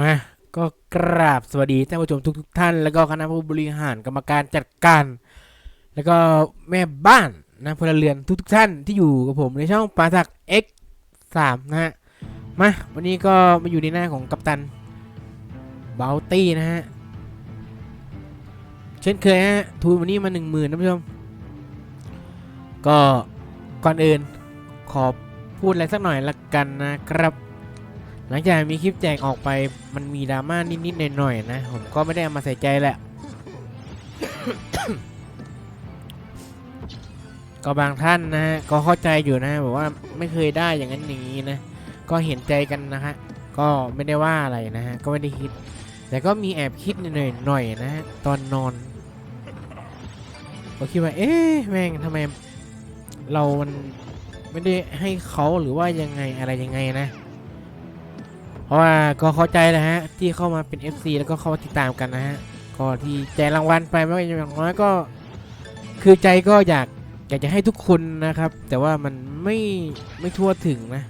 มา ก็กราบสวัสดีท่านผู้ชมทุกทท่าน แล้วก็คณะผู้บริหารกรรมการจัดการ แล้วก็แม่บ้านนะพลเรือนทุกทท่านที่อยู่กับผมในช่องปาถัก X 3นะฮะ มา วันนี้ก็มาอยู่ในหน้าของกัปตันเบลตี้นะฮะ เช่นเคยฮะ ทุนวันนี้มาหนึ่งหมื่นท่านผู้ชม ก็ก่อนอื่นขอพูดอะไรสักหน่อยละกันนะครับ หลังจากมีคลิปแจกออกไปมันมีดราม่านิดๆหน่อยๆนะ ผมก็ไม่ได้เอามาใส่ใจแหละ ก็บางท่านนะฮะก็เข้าใจอยู่นะบอกว่าไม่เคยได้อย่างนั้นอย่างนี้นะ ก็เห็นใจกันนะฮะก็ไม่ได้ว่าอะไรนะฮะก็ไม่ได้คิด แต่ก็มีแอบคิดหน่อยๆหน่อยนะฮะตอนนอนก็คิดว่าเอ๊ะแม่งทำไมเรามันไม่ได้ให้เขาหรือว่ายังไงอะไรยังไงนะ ราะว่าก็เข้าใจนะฮะที่เข้ามาเป็น FC แล้วก็เข้ามาติดตามกันนะฮะก็ที่แจกรางวัลไปไม่ว่าอย่างน้อยก็ คือใจก็อยากอยากจะให้ทุกคนนะครับ แต่ว่ามันไม่ไม่ทั่วถึงนะ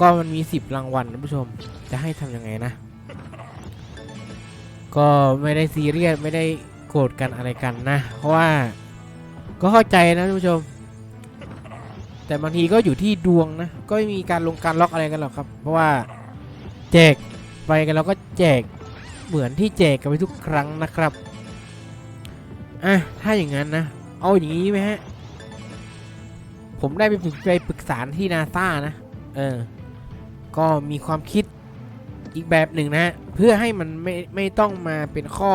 ก็มันมี 10 รางวัลนะผู้ชมจะให้ทำยังไงนะ ก็ไม่ได้ซีเรียสไม่ได้โกรธกันอะไรกันนะ เพราะว่าก็เข้าใจนะท่านผู้ชม แต่บางทีก็อยู่ที่ดวงนะ ก็ไม่มีการลงการล็อกอะไรกันหรอกครับ เพราะว่าแจกไปกันเราก็แจกเหมือนที่แจกกันไปทุกครั้งนะครับอะถ้าอย่างนั้นนะ เอาอย่างนี้ไหมฮะ ผมได้ไปปรึกไปปรึกษาที่นาซานะ เออ ก็มีความคิดอีกแบบหนึ่งนะฮะเพื่อให้มันไม่ไม่ต้องมาเป็นข้อ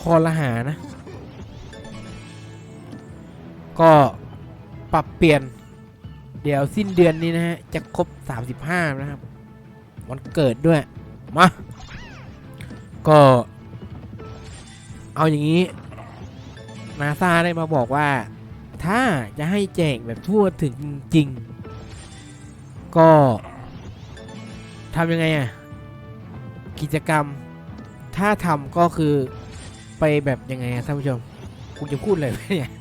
คอละหานะ ก็ ปรับเปลี่ยน เดี๋ยวสิ้นเดือนนี้นะฮะ จะครบ 35 นะครับ วันเกิดด้วย มา ก็ เอาอย่างนี้นาซาได้มาบอกว่า ถ้าจะให้แจกแบบทั่วถึงจริงๆก็ทำยังไงอะ่ะกิจกรรม ถ้าทำก็คือไปแบบยังไงท่านผู้ชมคุณจะพูดเลยเนี่ย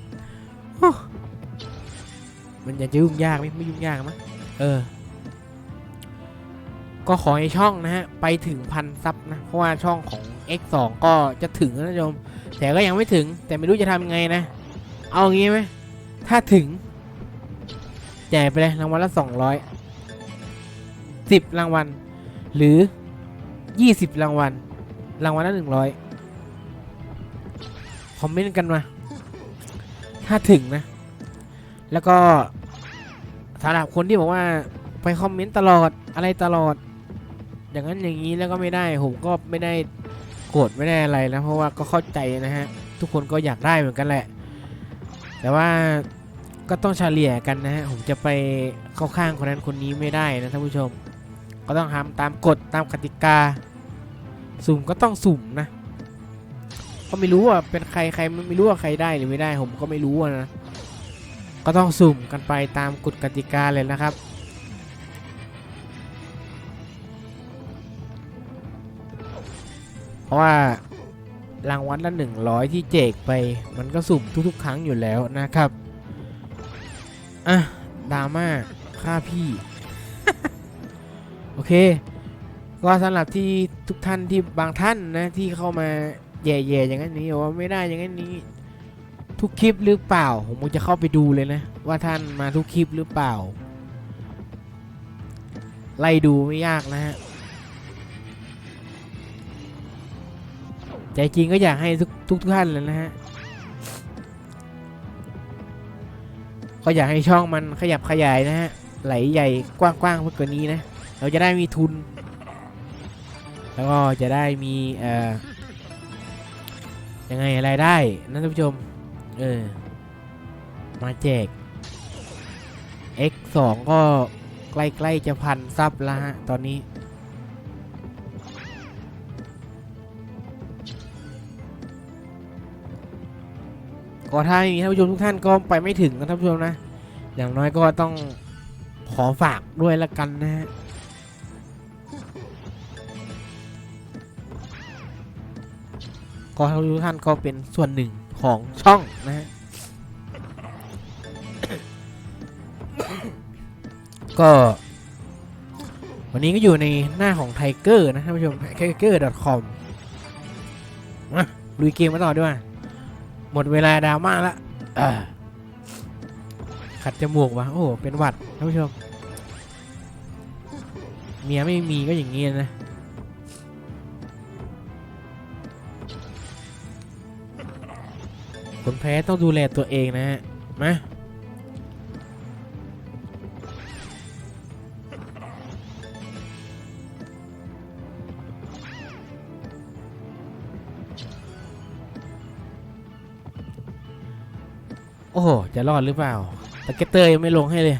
มันจะยุ่งยากไหมไม่ยุ่งยากมั้งเออ ก็ขอให้ช่องนะฮะ ไปถึงพันซับนะ เพราะว่าช่องของ X2 ก็จะถึงแล้วนะท่านผู้ชมแต่ก็ยังไม่ถึง แต่ไม่รู้จะทำยังไงนะ เอางี้ไหมถ้าถึงแจกไปเลยรางวัลละสองร้อยสิบรางวัล หรือยี่สิบรางวัล รางวัลละหนึ่งร้อยคอมเมนต์กันมา ถ้าถึงนะ แล้วก็สำหรับคนที่บอกว่าไปคอมเมนต์ตลอดอะไรตลอด อย่างนั้นอย่างนี้แล้วก็ไม่ได้ผมก็ไม่ได้โกรธไม่ได้อะไรนะเพราะว่าก็เข้าใจนะฮะทุกคนก็อยากได้เหมือนกันแหละ แต่ว่าก็ต้องเฉลี่ยกันนะฮะผมจะไปเข้าข้างคนนั้นคนนี้ไม่ได้นะท่านผู้ชม ก็ต้องทำตามกฎตามกติกา สุ่มก็ต้องสุ่มนะก็ไม่รู้ว่าเป็นใครใครไม่รู้ว่าใครได้หรือไม่ได้ ผมก็ไม่รู้นะ ก็ต้องสุ่มกันไปตามกฎกติกาเลยนะครับ เพราะว่ารางวัลละหนึ่งร้อยที่แจกไป มันก็สุ่มทุกๆ ครั้งอยู่แล้วนะครับ อะดราม่าค่าพี่ โอเค ก็สำหรับที่ทุกท่านที่บางท่านนะที่เข้ามาแย่ๆอย่างนั้นนี้ว่าไม่ได้อย่างนั้นนี้ ทุกคลิปหรือเปล่า ผมจะเข้าไปดูเลยนะ ว่าท่านมาทุกคลิปหรือเปล่า ไล่ดูไม่ยากนะฮะใจจริงก็อยากให้ทุกทุกท่านเลยนะฮะก็อยากให้ช่องมันขยับขยายนะฮะ ไหลใหญ่กว้างๆมากกว่านี้นะ เราจะได้มีทุน แล้วก็จะได้มีเอ่อยังไงรายได้นะท่านผู้ชม เออ มาแจก X2 ก็ใกล้ ๆ จะพันซับแล้วฮะ ตอนนี้ ก็ถ้าไม่มีท่านผู้ชมทุกท่านก็ไปไม่ถึงนะท่านผู้ชมนะ อย่างน้อยก็ต้องขอฝากด้วยละกันนะฮะก็ท่านผู้ชมทุกท่านก็เป็นส่วนหนึ่ง ของช่องนะฮะก็ วันนี้ก็อยู่ในหน้าของไทเกอร์นะท่านผู้ชม tiger.com มาลุยเกมมาต่อด้วยหมดเวลาดราม่าละเอ่อขัดจมูกวะโอ้โหเป็นหวัดท่านผู้ชมเมียไม่มีก็อย่างงี้นะ คนแพ้ต้องดูแลตัวเองนะฮะ มาโอ้โห จะรอดหรือเปล่าตะเกตเตอร์ยังไม่ลงให้เลย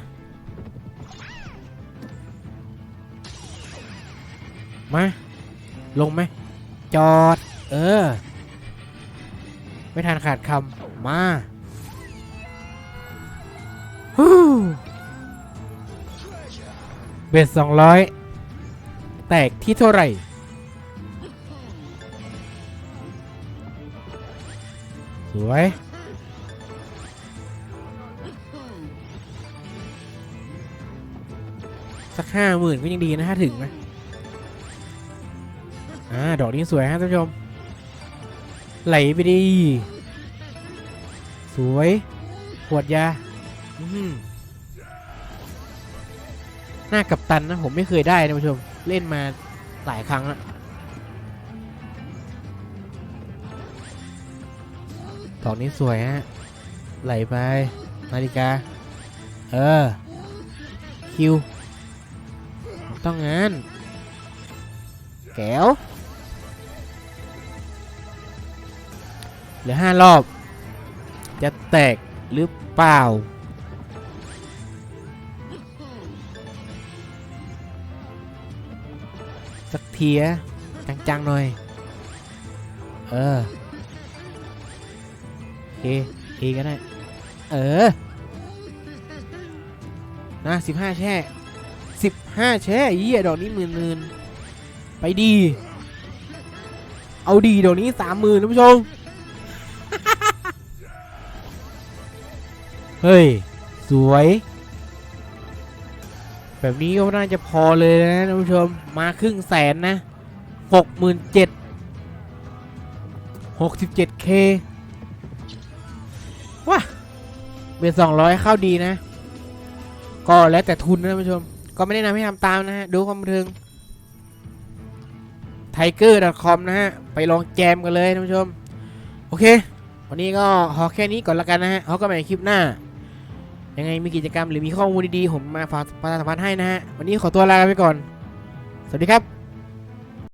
มา ลงไหม จอด เออ ไม่ทันขาดคำมาหูเบ็ดสองร้อยแตกที่เท่าไหร่ สวยสักห้าหมื่นก็ยังดีนะถ้าถึงนะอ่า ดอกนี้สวยฮะท่านผู้ชม ไหลไปดีสวยขวดยาหน้ากับตันนะผมไม่เคยได้นะผู้ชม เล่นมาหลายครั้งแล้วดอกนี้สวยฮะ ไหลไป นาฬิกา เออ คิว ต้องงาน แก้ว เหลือห้ารอบ จะแตกหรือเปล่า สักเทียจังๆหน่อย เออเคเคก็ได้ เออ นะสิบห้าแช่สิบห้าแช่เยี่ยดอกนี้หมื่นหมื่นไปดี เอาดีดอกนี้สามหมื่นท่านผู้ชม เฮ้ย สวย แบบนี้ก็น่าจะพอเลยนะท่านผู้ชม มาครึ่งแสนนะหกหมื่นเจ็ดหกสิบเจ็ดเคว้าเบ็ดสองร้อยเข้าดีนะ ก็แล้วแต่ทุนนะท่านผู้ชม ก็ไม่ได้นำให้ทำตามนะฮะ ดูความบันเทิง tiger.com นะฮะ ไปลองแจมกันเลยท่านผู้ชม โอเค วันนี้ก็ขอแค่นี้ก่อนละกันนะฮะเขาก็ไปคลิปหน้า ยังไงมีกิจกรรมหรือมีข้อมูลดีๆ ผมมาฝากประชาสัมพันธ์ให้นะฮะ วันนี้ขอตัวลาไปก่อน สวัสดีครับ